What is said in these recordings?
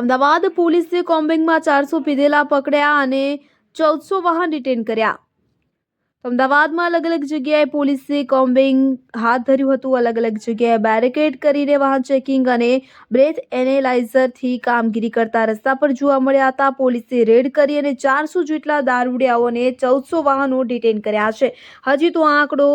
અમદાવાદ પોલીસે કોમ્બિંગમાં ચારસો પીધેલા પકડ્યા અને ચૌદસો વાહન ડિટેન કર્યા. અમદાવાદમાં અલગ અલગ જગ્યાએ પોલીસે કોમ્બિંગ હાથ ધર્યું હતું. અલગ અલગ જગ્યાએ બેરિકેડ કરીને વાહન ચેકિંગ અને બ્રેથ એનેલાઇઝરથી કામગીરી કરતા રસ્તા પર જોવા મળ્યા હતા. પોલીસે રેડ કરી અને ચારસો જેટલા દારૂડિયાઓને ચૌદસો વાહનો ડિટેન કર્યા છે. હજી તો આંકડો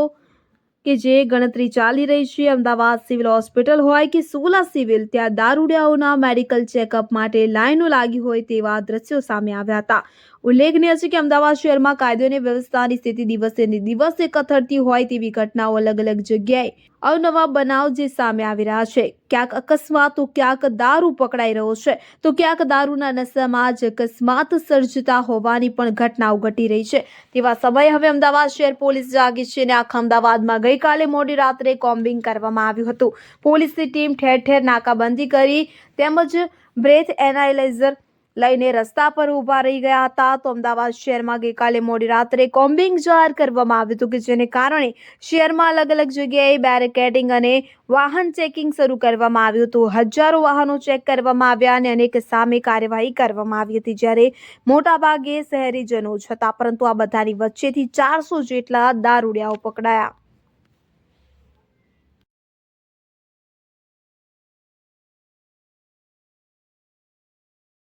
કે જે ગણતરી ચાલી રહી છે, અમદાવાદ સિવિલ હોસ્પિટલ હોય કે સોલા સિવિલ, ત્યાં દારૂડિયાઓના મેડિકલ ચેકઅપ માટે લાઈનો લાગી હોય તેવા દ્રશ્યો સામે આવ્યા હતા. ઉલ્લેખનીય છે કે અમદાવાદ શહેરમાં કાયદો અને વ્યવસ્થાની સ્થિતિ દિવસે દિવસે કથળતી હોય તેવી ઘટનાઓ અલગ અલગ જગ્યાએ અવનવા બનાવ જે સામે આવી રહ્યા છે. ક્યાંક અકસ્માત તો ક્યાંક દારૂ પકડાઈ રહ્યો છે. તો ક્યાંક દારૂના નશામાં જ અકસ્માત સર્જતા હોવાની પણ ઘટનાઓ ઘટી રહી છે. તેવા સમયે હવે અમદાવાદ શહેર પોલીસ જાગી છે અને આખા અમદાવાદમાં ગઈકાલે મોડી રાત્રે કોમ્બિંગ કરવામાં આવ્યું હતું. પોલીસની ટીમ ઠેર ઠેર નાકાબંધી કરી તેમજ બ્રેથ એનાલાઇઝર લઈને રસ્તા પર ઊભા રહી ગયા હતા. તો અમદાવાદ શહેરમાં ગઈકાલે મોડી રાત્રે કોમ્બિંગ જાહેર કરવામાં આવ્યું હતું કે જેને કારણે શહેરમાં અલગ અલગ જગ્યાએ બેરિકેડિંગ અને વાહન ચેકિંગ શરૂ કરવામાં આવ્યું હતું. હજારો વાહનો ચેક કરવામાં આવ્યા અને અનેક સામે કાર્યવાહી કરવામાં આવી હતી. જ્યારે મોટાભાગે શહેરીજનો હતા, પરંતુ આ બધાની વચ્ચેથી ચારસો જેટલા દારૂડિયાઓ પકડાયા.